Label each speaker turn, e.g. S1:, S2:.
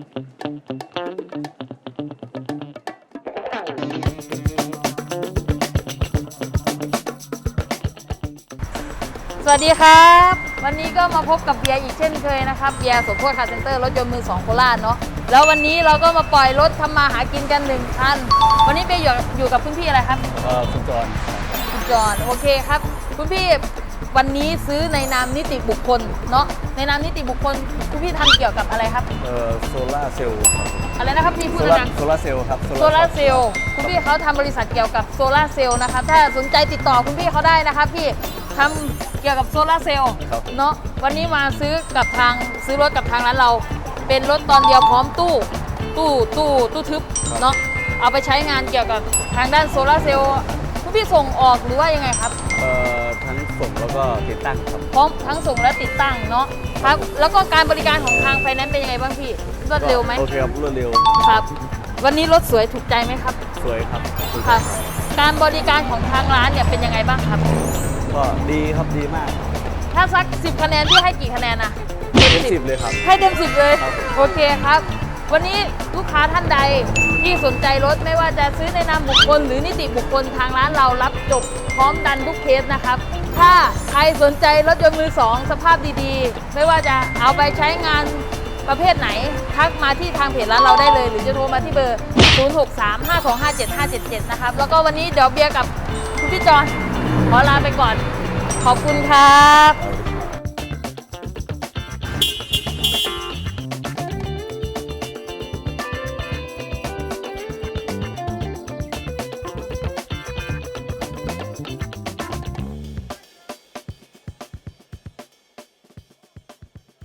S1: สวัสดีครับ วันนี้ก็มาพบกับเบียร์อีกเช่นเคยนะครับเบียร์สมโพธิคาเซนเตอร์รถยนต์มือสองโคราชเนาะแล้ววันนี้เราก็มาปล่อยรถทำมาหากินกันหนึ่งคัน วันนี้เบียร์อยู่กับคุณพี่อะไรครับ
S2: คุณจอร
S1: คุณจอนโอเคครับ คุณพี่ วันนี้ซื้อในนามนิติบุคคลเนาะในนามนิติบุคคลคุณพี่ทำเกี่ยวกับอะไรครับ
S2: เอ่อโซล่าเซลล์
S1: อะไรนะครับพี่พู
S2: โซ
S1: ด
S2: ล่า
S1: ดัง
S2: โซล่าเซลล์ครับ
S1: โซลาร์เซลล์คุณพี่เขาทำบริษัทเกี่ยวกับโซลาร์เซลล์นะครับถ้าสนใจติดต่อคุณพี่เขาได้นะครับพี่ทำเกี่ยวกับโซลาร์เซลล์
S2: ครับ
S1: เนาะวันนี้มาซื้อกับทางซื้อรถกับทางร้านเรา เป็นรถตอนเดียวพร้อมตู้ตู้ตู้ตู้ทึบเนาะเอาไปใช้งานเกี่ยวกับทางด้านโซลาร์เซลล์คุณพี่ส่งออกหรือว่ายังไงครับ
S2: เอ่อทั้ง ส่งแล้วก็ติดตั้งครับ
S1: พร้อมทั้งส่งและติดตั้งเนาะครับแล้วก็การบริการของทางไฟแนนซ์เป็นยังไงบ้างพี่รวดเร็วไหม
S2: โอเคครับรวดเร็ว
S1: ครับ วันนี้รถสวยถูกใจไหมครับ
S2: สวยครับ
S1: ครับ การบริการของทางร้านเนี่ยเป็นยังไงบ้างครับ
S2: ก็ดีครับดีมาก
S1: ถ้าสัก 10 คะแนนพี่ให้กี่คะแนนนะ
S2: เต็มสิบเลยครับ
S1: ให้เต็มสิบเลย
S2: ครับ
S1: โอเคครับ วันนี้ลูกค้าท่านใดที่สนใจรถไม่ว่าจะซื้อในนามบุคคล หรือนิติบุคคลทางร้านเรารับจบพร้อมดันทุกเคสนะครับ ถ้าใครสนใจรถยนต์มือสองสภาพดีๆ ไม่ว่าจะเอาไปใช้งานประเภทไหน ทักมาที่ทางเพจร้านเราได้เลย หรือจะโทรมาที่เบอร์ 0635257577 นะครับ แล้วก็วันนี้เดี๋ยวเบียร์กับคุณพี่จอนขอลาไปก่อน ขอบคุณครับ